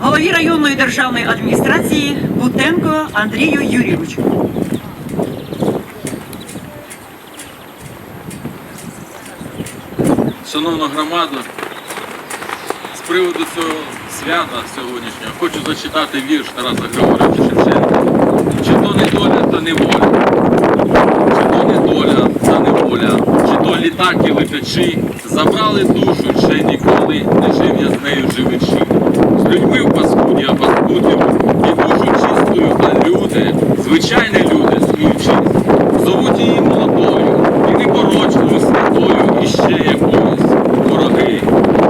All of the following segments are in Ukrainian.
голові районної державної адміністрації Бутенко Андрію Юрійовичу. Шановна громада, з приводу цього свята сьогоднішнього хочу зачитати вірш Тараса Григоровича Шевченка. Чи то не доля, то не воля, чи то не доля, та не воля, чи то літаки летачі, забрали душу, ще ніколи не жив я з нею живучи. З людьми в паскуді, а паскудив, і душу чистою, а люди, звичайні люди, сміючись, зовуть її молодою, і непорочною святою, і ще якоюсь. Вороги,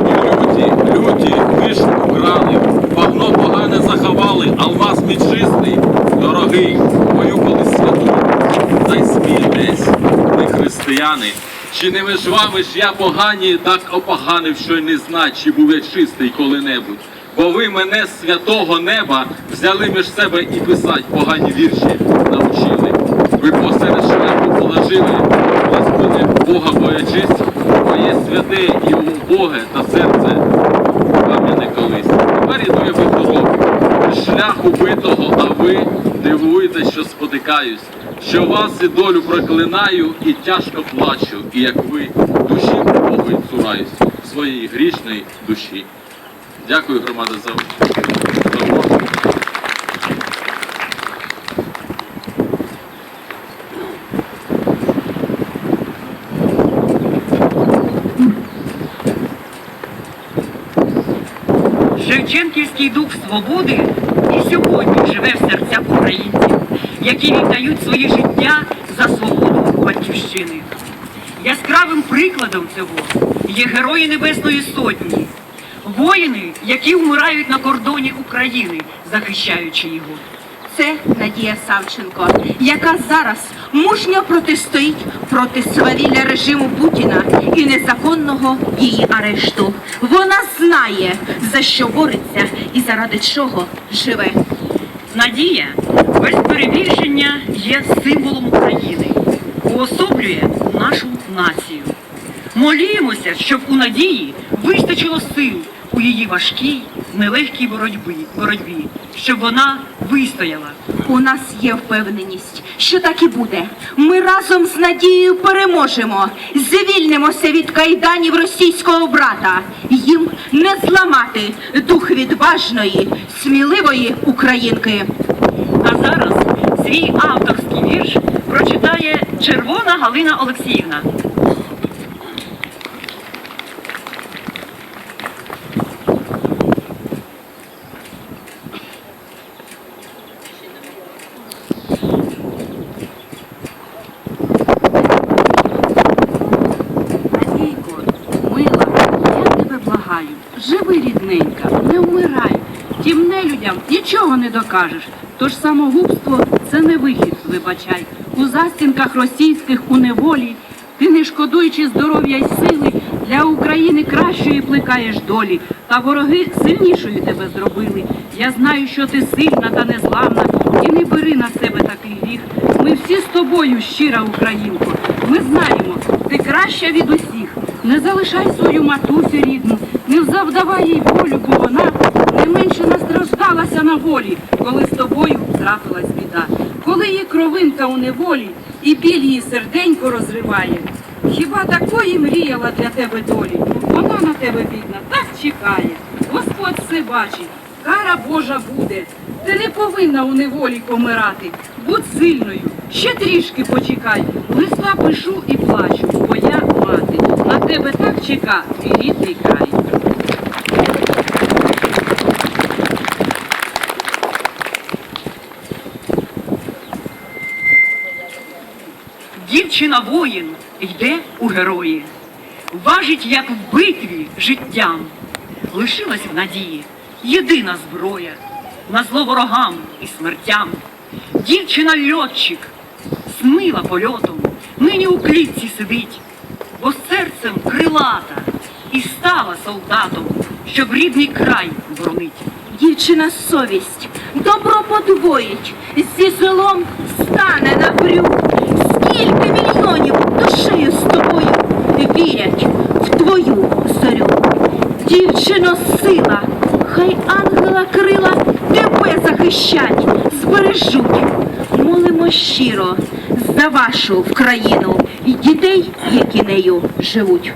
і люті, люті, вишку вкрали, багно погане заховали, алмаз мій чистий, дорогий, мою колись святу. Дай смійтесь, ви християни. Чи не вами ж я погані, так опоганив, що й не знать, чи я чистий коли-небудь. Бо ви мене з святого неба взяли між себе і писать погані вірші навчили. Ви посеред шляху положили, вас буде Бога боячись, бо є святе і убоге та серце кам'яне колись. Тепер іду я по дорогу, шлях убитого, а ви дивуєтесь, що спотикаюсь, що вас і долю проклинаю і тяжко плачу, і як ви душі Богої цураюсь, своєї грішної душі. Дякую, громада, за увагу. Шевченківський дух свободи і сьогодні живе в серцях українців, які віддають своє життя за свободу батьківщини. Яскравим прикладом цього є герої Небесної Сотні, воїни, які вмирають на кордоні України, захищаючи його. Це Надія Савченко, яка зараз мужньо протистоїть проти свавілля режиму Путіна і незаконного її арешту. Вона знає, за що бореться і заради чого живе. Надія без перебільшення є символом України, уособлює нашу націю. Молімося, щоб у надії вистачило сил у її важкій, нелегкій боротьбі, боротьбі, щоб вона вистояла. У нас є впевненість, що так і буде. Ми разом з Надією переможемо, звільнимося від кайданів російського брата. Їм не зламати дух відважної, сміливої українки. А зараз свій авторський вірш прочитає Червона Галина Олексіївна. Нічого не докажеш. Тож самогубство це не вихід, вибачай. У застінках російських у неволі ти, не шкодуючи здоров'я й сили, для України кращої плекаєш долі, та вороги сильнішою тебе зробили. Я знаю, що ти сильна та незламна, і не бери на себе такий гріх. Ми всі з тобою, щира українко. Ми знаємо, ти краща від усіх. Не залишай свою матусю рідну, не завдавай їй болю, бо вона її у неволі і біль її серденько розриває. Хіба такої мріяла для тебе долі? Вона на тебе бідна, так чекає. Господь все бачить, кара Божа буде. Ти не повинна у неволі помирати. Будь сильною, ще трішки почекай. Листа пишу і плачу, бо я мати. На тебе так чека, твій рідний край. Дівчина воїн йде у герої, важить, як в битві життям. Лишилась в надії єдина зброя на зло ворогам і смертям. Дівчина льотчик смила польотом, нині у клітці сидить, бо серцем крилата і стала солдатом, щоб рідний край боронить. Дівчина совість, добро подвоїть, зі злом стане на брюк. Мільйонів душею з тобою вірять в твою зорю. Дівчино, сила, хай ангела крила тебе захищать, збережуть. Молимо щиро за вашу вкраїну країну і дітей, які нею живуть.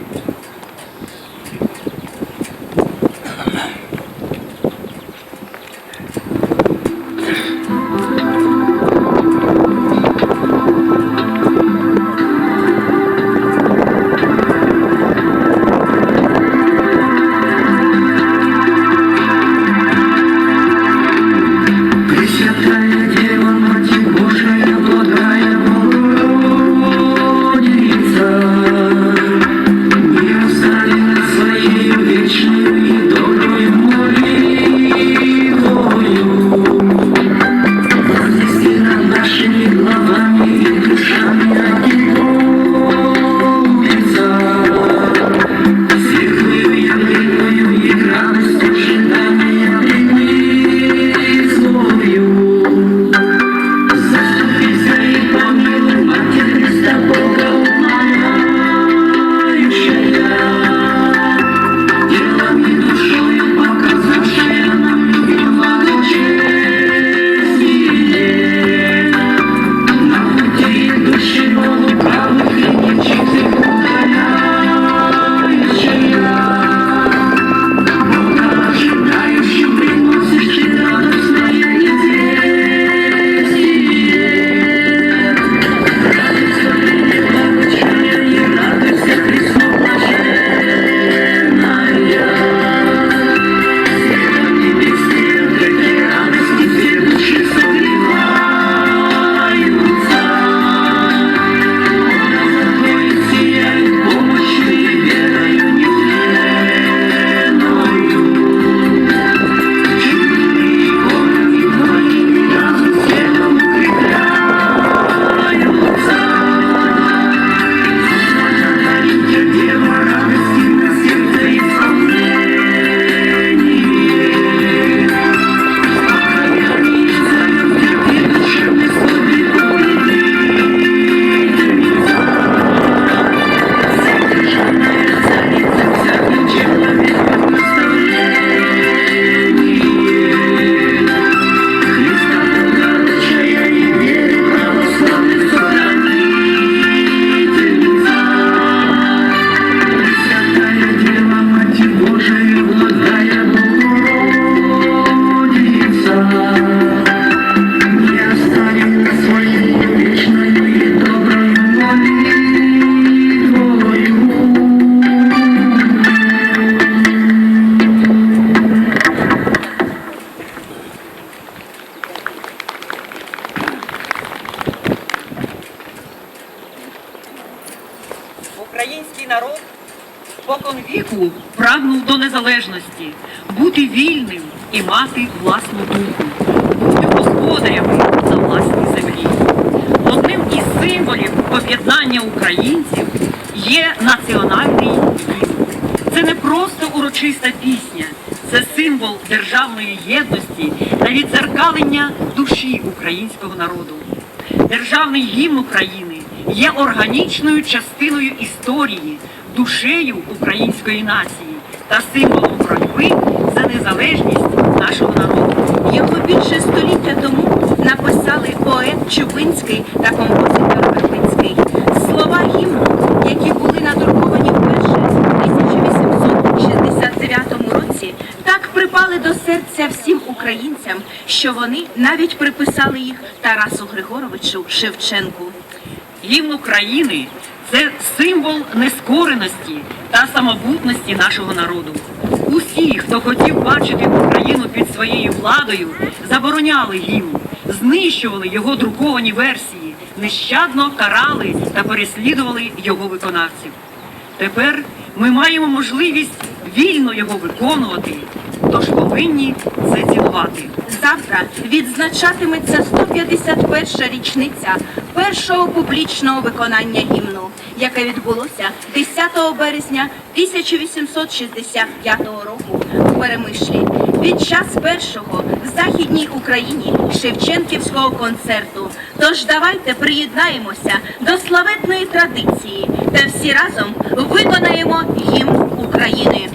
Вільним і мати власну думку, бути господарями на власній землі. Одним із символів об'єднання українців є національний гімн. Це не просто урочиста пісня, це символ державної єдності та відзеркалення душі українського народу. Державний гімн України є органічною частиною історії, душею української нації та символом незалежність нашого народу. Його більше століття тому написали поет Чубинський та композитор Вербицький. Слова гімну, які були надруковані вперше в 1869 році, так припали до серця всім українцям, що вони навіть приписали їх Тарасу Григоровичу Шевченку. Гімн України це символ нескореності та самобутності нашого народу. Усі, хто хотів бачити Україну під своєю владою, забороняли гімн, знищували його друковані версії, нещадно карали та переслідували його виконавців. Тепер ми маємо можливість вільно його виконувати, тож повинні це цінувати. Завтра відзначатиметься 151 річниця першого публічного виконання гімну, яке відбулося 10 березня 1865 року в Перемишлі під час першого в Західній Україні Шевченківського концерту. Тож давайте приєднаємося до славетної традиції та всі разом виконаємо гімн України.